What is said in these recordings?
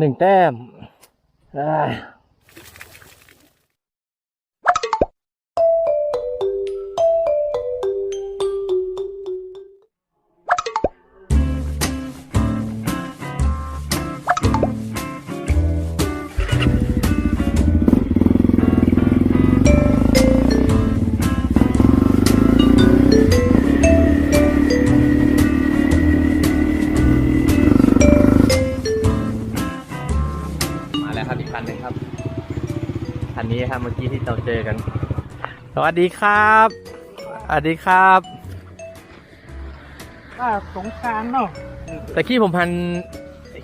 หนึ่งแต้ม ครับอีกคันหนึ่งครับคันนี้ครับเมื่อกี้ที่เราเจอกัน สวัสดีครับสวัสดีครับก็สงกรารเนาะแต่กี้ผมพัน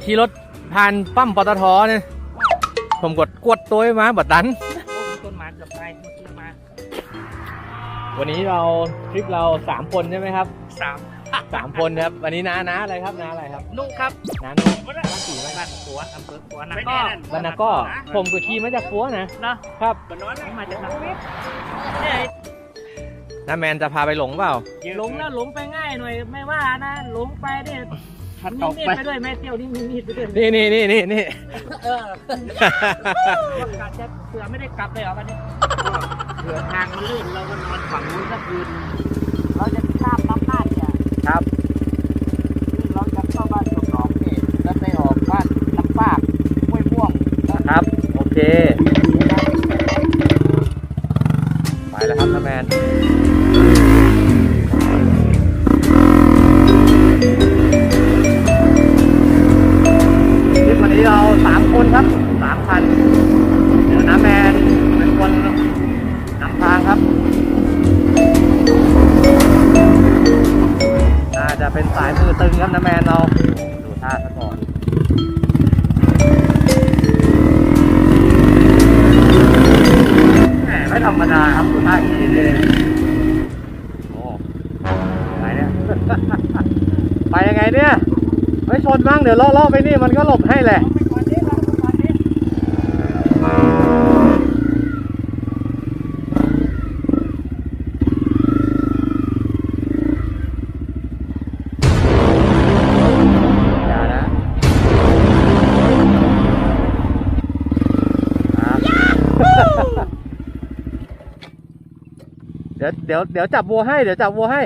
ขี่รถผ่านปั๊มปตทเนี่ยผมกดกวดตัวมาบัดดันต้นไม้กับไม้เมื่อกี้มาวันนี้เราทริปเราสามคนใช่ไหมครับสาม สามคนครับวันนี้น้าน้าอะไรครับน้าอะไรครับนุกครับน้านุ่มบ้านสี่บ้านบ้านหัวอำเภอหัวนะก็บ้านนาก็ผมก็ขี่มาจากฟัวนะเนาะครับบ้านน้อยมาจากนักวิทย์เนี่ยน้าแมนจะพาไปหลงเปล่าหลงนะหลงไปง่ายหน่อยไม่ว่านะหลงไปเนี่ยมีมีดไปด้วยแม่เที่ยวนี่มีมีดไปด้วยนี่นี่นี่นี่นี่เออการจะเผื่อไม่ได้กลับเลยเหรอวันนี้เผื่อทางมันลื่นเราก็นอนฝั่งนู้นสักคืนเราจะ ครับ จะเป็นสายมือตึงครับน้าแมนเราดูท่าซะก่อนแหมไม่ธรรมดาครับดูท่าคนี้เลยโอ้ไปเนี่ย ไปยังไงเนี่ย ไม่ชนบ้างเดี๋ยวล่อๆไปนี่มันก็หลบให้แหละ เดี๋ยวเดี๋ยวจับวัวให้เดี๋ยวจับวัวให้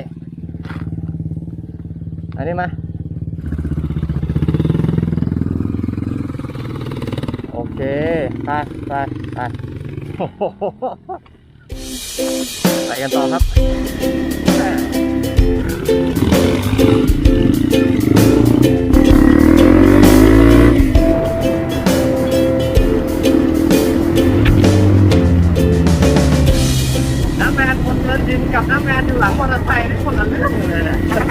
อันนี้มา โอเคไปไปไปไปกันต่อครับ กับน้ำแมนอยู่หลังมอเตอร์ไซค์นี่คนละเรื่องเลย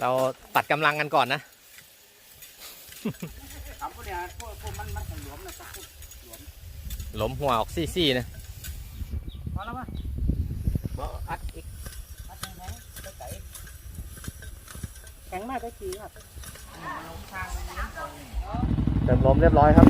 เราตัดกำลังกันก่อนนะหลวมหัวออกซี่ๆนะพอแล้วปะบ่อัดอีกอัดยังไงไปไก่แข็งมากก็จีครับเติมลมเรียบร้อยครับ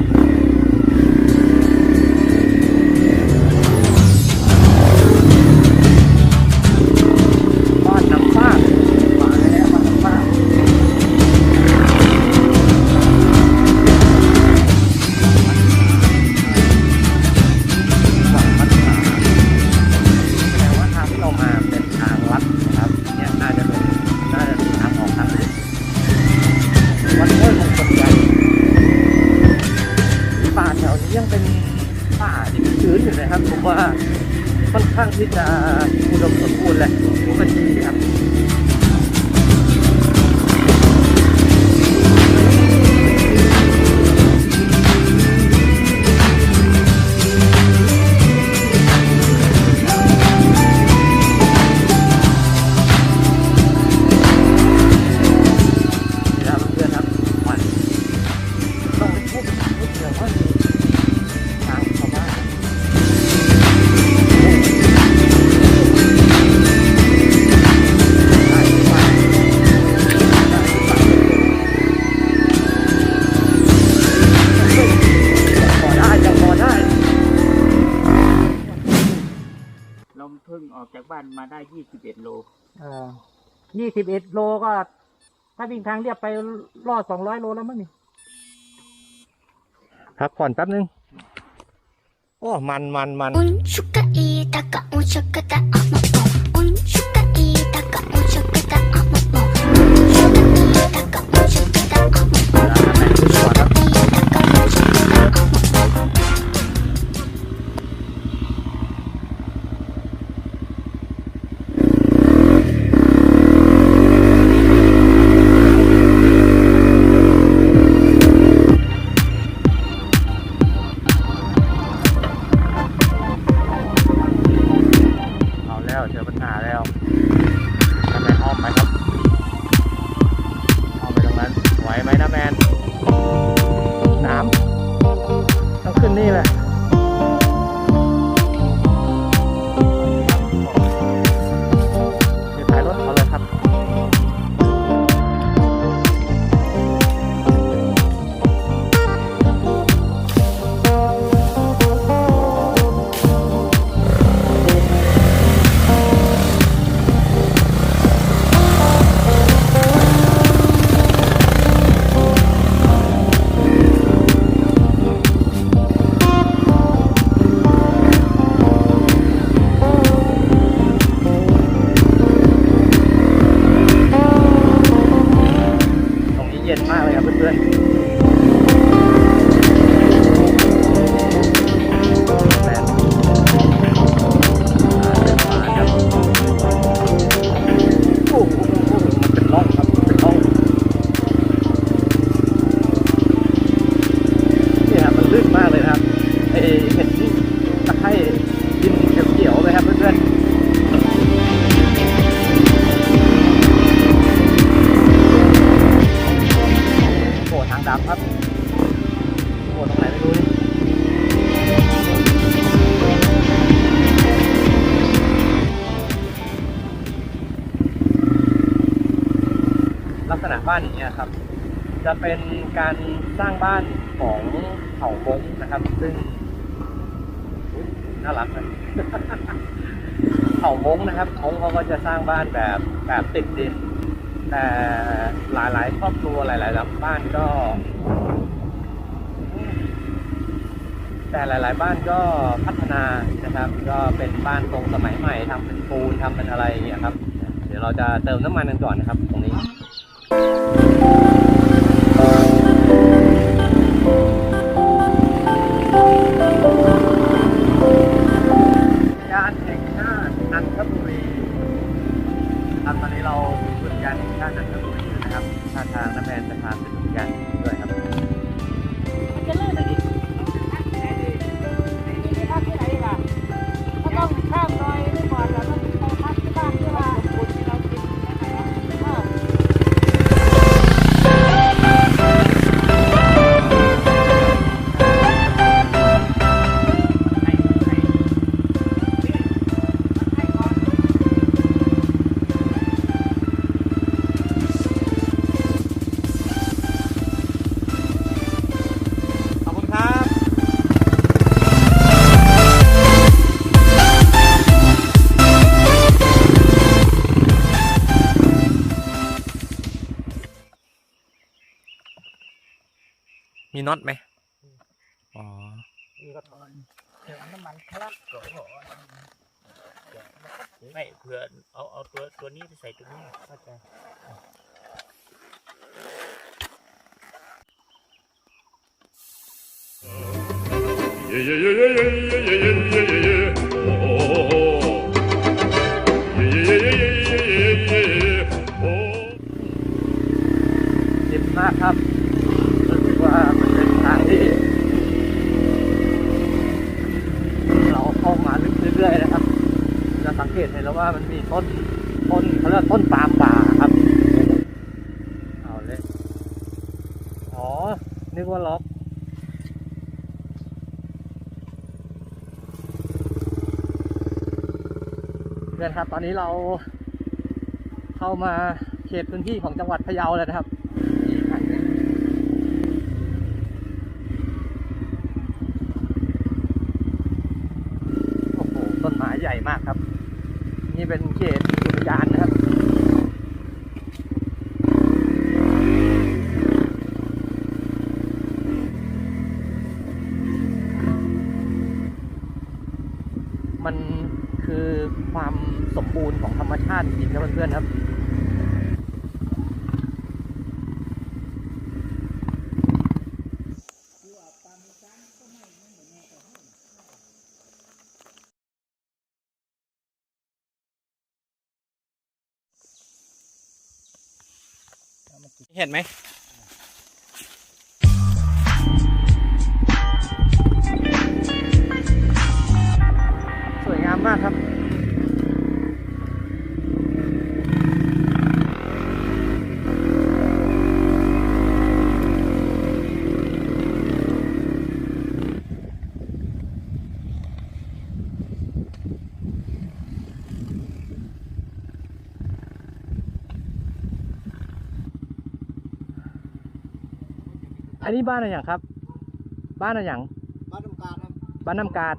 มาได้ยี่สิบเอ็ดโลเออยี่สิบเอ็ดโลก็ ถ้าวิ่งทางเรียบไปรอดสองร้อยโลแล้วมั้งนี่พักผ่อนแป๊บนึงโอ้มันมันมัน การสร้างบ้านของเผ่ามงนะครับ ซึ่งน่ารักเลยเผ่ามงนะครับมงเขาก็จะสร้างบ้านแบบแบบติดดิน แต่หลายๆ ครอบครัวหลายๆหลังบ้านก็ แต่หลาย ๆ บ้านก็พัฒนานะครับ ก็เป็นบ้านตรงสมัยใหม่ทำเป็นปูนทำเป็นอะไรอย่างเงี้ยครับ เดี๋ยวเราจะเติมน้ำมันกันก่อนนะครับ ตรงนี้ มีน็อตไหมอ๋อ นี่ก็ตอนเดี๋ยวน้ำมันคลักก่อนไม่เผื่อเอาเอาตัวตัวนี้ไปใส่ตัวนี้เข้าใจ Yeah, yeah, yeah, yeah, yeah, yeah, yeah, yeah, yeah, yeah. Oh, oh, oh. Yeah, yeah, yeah, yeah, yeah, yeah, yeah, yeah. Oh. เจ็บมากครับรู้สึกว่ามันเป็นทางที่ เข้ามาลึกเรื่อยๆนะครับ จะสังเกตเห็นแล้วว่ามันมีต้นต้นเขาเรียกต้นปาล์มป่าครับเอาเลยอ๋อ นึกว่าล็อกเพื่อนครับ ตอนนี้เราเข้ามาเขตพื้นที่ของจังหวัดพะเยาแล้วนะครับนี่คันหนึ่งโอ้โห ต้นไม้ใหญ่มากครับ นี่ เป็นเขตอุทยานนะครับมันคือความสมบูรณ์ของธรรมชาติจริงๆนะเพื่อนๆครับ เห็นไหมสวยงามมากครับ อันนี้บ้านอะไรอย่างครับ บ้านอะไรอย่างบ้านตรงกลางครับบ้านน้ำกาด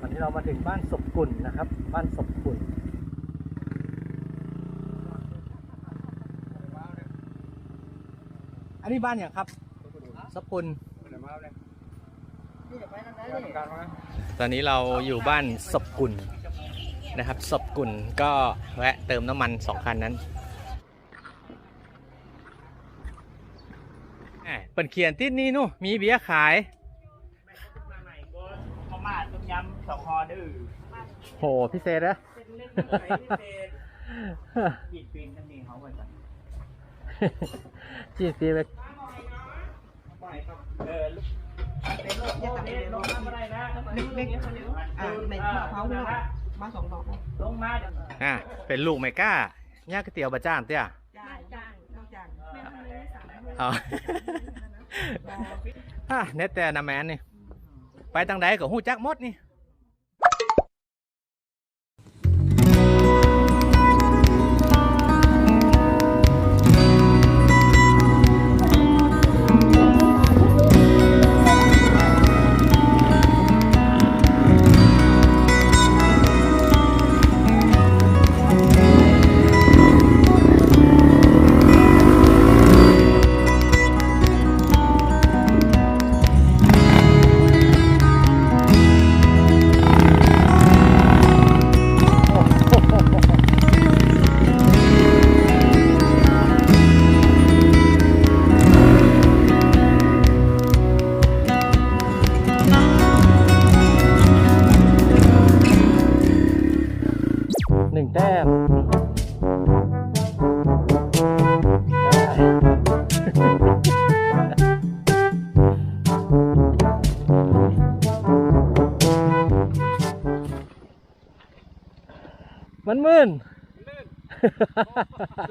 วันนี้เรามาถึงบ้านศพกุลนะครับ บ้านศพกุล อั นนี้บ้านอย่างครับศพกุลตอนนี้เราอยู่บ้านศพกุลนะครับศพกุลก็แวะเติมน้ำมันสองคันนั้นแหม่เปิดเขียนติดนี่นู่นมีเบียร์ขายมาใหม่ก็มาม่าต้มยำสองคอดื้อโหพิเศษนะเป็นเล็ก เป็นลูกโอ้นี่ลงมาไม่ได้นะเล็กๆอ่าในมะพร้าวด้วยมาสองดอกนะลงมาเดี๋ยวอะเป็นลูกไม่กล้าย่างก๋วยเตี๋ยวบะจ้านเตี้ยจ้างจ้างนอกจ้างเอาอะเน็ตแต่นาแมนนี่ ไปทางใดก็หู้จักหมดนี่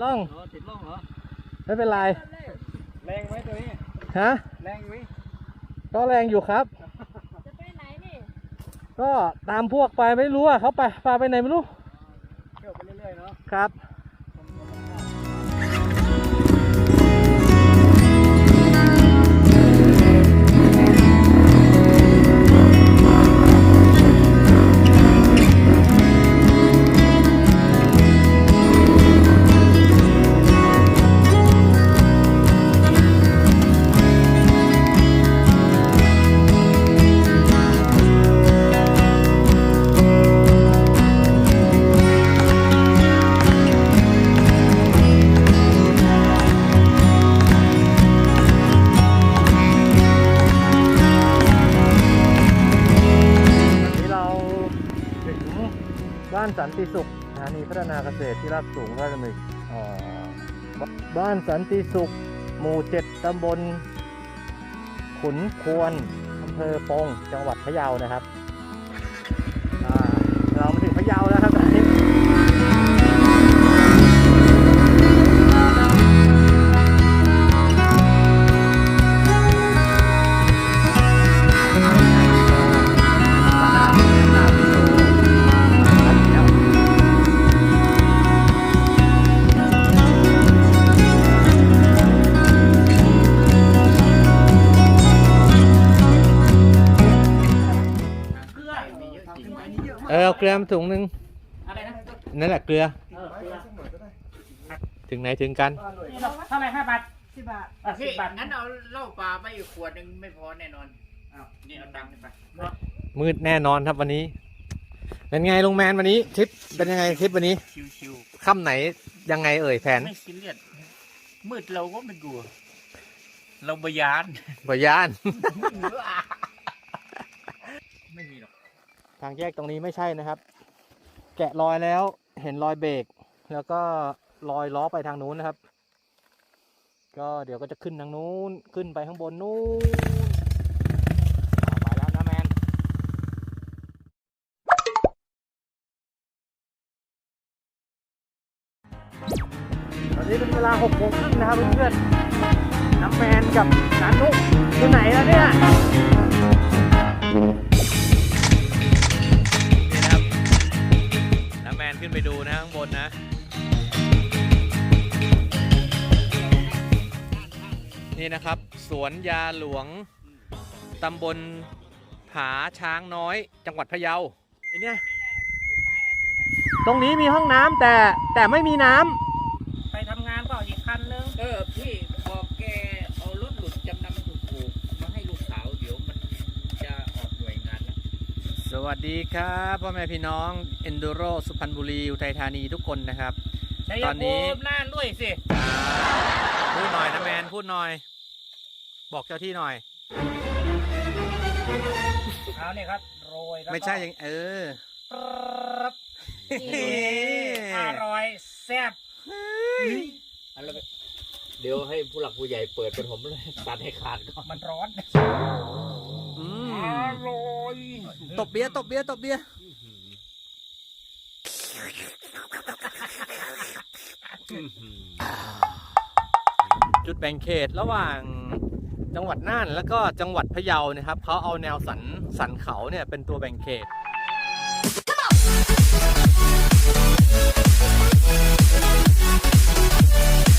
ล่องติดล่องเหรอไม่เป็นไรแรงไหมตัวนี้ฮะแรงไหมก็แรงอยู่ครับจะไปไหนนี่ก็ตามพวกไปไม่รู้อะเขาไปพาไปไหนไม่รู้เที่ยวไปเรื่อยๆเนาะครับ ติสุขสถานีพัฒนาเกษตรที่ราบสูงราชดำเนินเอ่อบ้บ้านสันติสุข หมู่เจ็ดตำบล ขุนควรอำเภอปงจังหวัดพะเยานะครับ เออเอาเกลือมาถุงหนึ่งอะไรนะนั่นแหละเกลือ เออเกลือถึงไหนถึงกัน นี่เราเท่าไหร่ห้าบาทสิบบาทอะสิพี่บบาทงั้นเอาเหล้าปลาไปอีกขวดหนึ่งไม่พอแน่นอนอ้าวนี่เอาตังค์นี่ไปมืดแน่นอนครับวันนี้ เป็นไงลุงแมนวันนี้ทริปเป็นยังไงทริปวันนี้ชิวค่ำไหนยังไงเอ่ยแผนๆไม่ซีเรียสมืดเราก็ไม่กลัว เราบยาน บยาน ไม่มีหรอก ทางแยกตรงนี้ไม่ใช่นะครับ แกะรอยแล้วเห็นรอยเบรกแล้วก็รอยล้อไปทางนู้นนะครับ ก็เดี๋ยวก็จะขึ้นทางนู้นขึ้นไปข้างบนนู้นไปแล้วนะแมนตอนนี้เป็นเวลาหกโมงครึ่งนะครับเพื่อนๆน้ำแมนกับนันนุอยู่ไหนแล้วเนี่ย ขึ้นไปดูนะข้างบนนะ นี่นะครับ สวนยาหลวงตำบลผาช้างน้อย จังหวัดพะเยาไอเนี่ยตรงนี้มีห้องน้ำแต่แต่ไม่มีน้ำ ไปทำงานเปล่าอีกคันนึง เออพี่บอกแกเอารถหลุดจำนำถูกๆมาให้ลูกสาวเดี๋ยวมันจะออกหน่วยงานแล้ว ส วัสดีครับพ่อแม่พี่น้อง Enduro สุพรรณบุรีอุทัยธานีทุกคนนะครับ ชัยตอนนี้ภูมิน่านด้วยสิ พูดหน่อยนะแมนพูดหน่อย บอกเจ้าที่หน่อย เอาเนี่ยครับ โรยแล้วก็ไม่ใช่อย่างเออปึ๊บนี่อร่อยแซ่บอะไรไปเดี๋ยวให้ผู้หลักผู้ใหญ่เปิดเป็นผมเลยตัดให้ขาดก่อนมันร้อนอืมอ ร่อยตบเบียร์ตบเบียร์ตบเบียร์จุดแบ่งเขตระหว่างจังหวัดน่านแล้วก็จังหวัดพะเยานะครับเขาเอาแนวสันสันเขาเนี่ยเป็นตัวแบ่งเขต Come on.